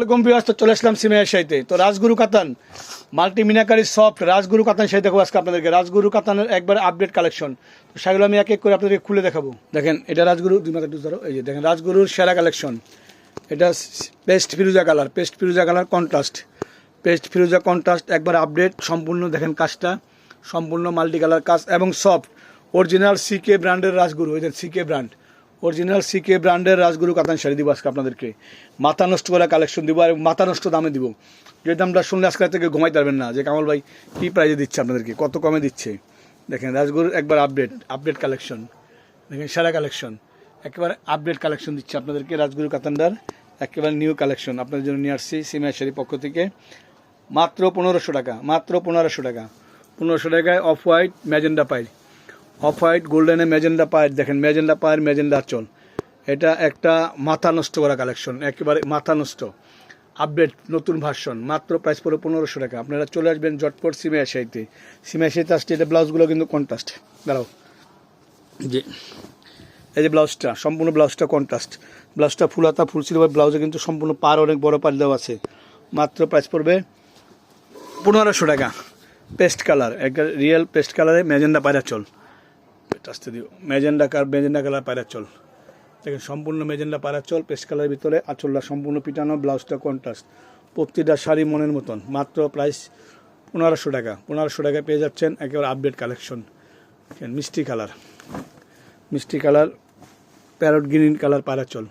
Welcome viewers তো চলে আসলাম সিমের সাইতে তো রাজগুরু কাতান, মাল্টি মিনাকারি সফট রাজগুরু কাতান সাই দেখাবো আজকে আপনাদেরকে। রাজগুরু কাতানের একবার আপডেট কালেকশন তো সেগুলো আমি এক এক করে আপনাদেরকে খুলে দেখাবো। দেখেন, এটা রাজগুরু, দুই মাথা ধরো, এই যে দেখেন, রাজগুরুর সেরা কালেকশন এটা পেস্ট ফিরুজা কালার, পেস্ট ফিরুজা কালার কন্ট্রাস্ট পেস্ট ফিরুজা কন্ট্রাস্ট একবার আপডেট সম্পূর্ণ দেখেন কাজটা। সম্পূর্ণ মাল্টি কালার কাজ এবং সফট অরিজিনাল সিকে ব্র্যান্ডের রাজগুরু ওই সিকে ব্র্যান্ড অরিজিনাল সিকে ব্র্যান্ডের রাজগুরু কাতান শাড়ি দিব আজকে আপনাদেরকে। মাথা নষ্ট করা কালেকশন দিব আর মাথা নষ্ট দামে দিব। যে দামটা শুনলে আজকে থেকে ঘুমাইতে পারবেন না, যে কামাল ভাই কী প্রাইজে দিচ্ছে আপনাদেরকে, কত কমে দিচ্ছে? দেখেন রাজগুরুর একবার আপডেট আপডেট কালেকশন দেখেন, সেরা কালেকশন একেবারে আপডেট কালেকশন দিচ্ছে আপনাদেরকে রাজগুরু কাতানদার, একেবারে নিউ কালেকশন আপনাদের জন্য নিয়ে আসছি সিমিয়া শাড়ি পক্ষ থেকে। মাত্র পনেরোশো টাকা, মাত্র পনেরোশো টাকা। পনেরোশো টাকায় অফ হোয়াইট ম্যাজেন্ডা পাই অফ হোয়াইট, গোল্ডেনে ম্যাজেন্ডা পায়ের, দেখেন ম্যাজেন্ডা পায়ের ম্যাজেন্ডা চল। এটা একটা মাথা নষ্ট করা কালেকশন একেবারে মাথা নষ্ট। আপডেট নতুন ভার্সন মাত্র প্রাইস পড়ে পনেরোশো টাকা। আপনারা চলে আসবেন জটপট সিমে সাইতে সিমে সাইতে আসছে, এটা ব্লাউজগুলো কিন্তু কন্ট্রাস্ট দাঁড়াও। জি। এই যে ব্লাউজটা, সম্পূর্ণ ব্লাউজটা কন্ট্রাস্ট ব্লাউজটা ফুলাতা ফুল ছিল ব্লাউজে কিন্তু সম্পূর্ণ পার, অনেক বড় পার দেওয়া আছে। মাত্র প্রাইস পড়বে পনেরোশো টাকা। পেস্ট কালার একটা রিয়েল পেস্ট কালারে ম্যাজেন্ডা পায়রা চল। আসতে দিও। মেজেন্ডা কার? ম্যাজেন্ডা কালার পায়রা চল। দেখেন, সম্পূর্ণ মেজেন্ডা পায়রা চল, পেস্ট কালারের ভিতরে, আঁচলটা সম্পূর্ণ পিটানো, ব্লাউজটা কন্ট্রাস্ট প্রতিটা শাড়ি মনের মতন, মাত্র প্রাইস পনেরোশো টাকা। পনেরোশো টাকায় পেয়ে যাচ্ছেন একেবারে আপডেট কালেকশন মিষ্টি কালার। মিষ্টি কালার প্যারট গ্রিন কালার পায়রাচল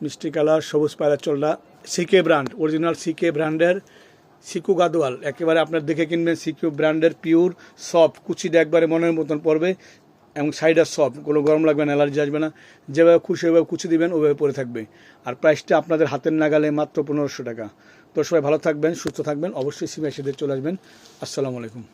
মিষ্টি কালার, সবুজ পায়রাচলটা সিকে ব্র্যান্ড অরিজিনাল সিকে ব্র্যান্ডের সিকু গাদোয়াল। একেবারে আপনার দেখে কিনবেন সিকিউ ব্র্যান্ডের পিওর সফট কুচিটা একবারে মনের মতন পড়বে এবং সাইডার সফট কোনো গরম লাগবে না অ্যালার্জি আসবে না, যেভাবে খুশি ওইভাবে কুচি দেবেন, ওইভাবে পরে থাকবে। আর প্রাইসটা আপনাদের হাতের নাগালে মাত্র পনেরোশো টাকা। তো সবাই ভালো থাকবেন, সুস্থ থাকবেন, অবশ্যই সিমে চলে আসবেন। আসসালামু আলাইকুম।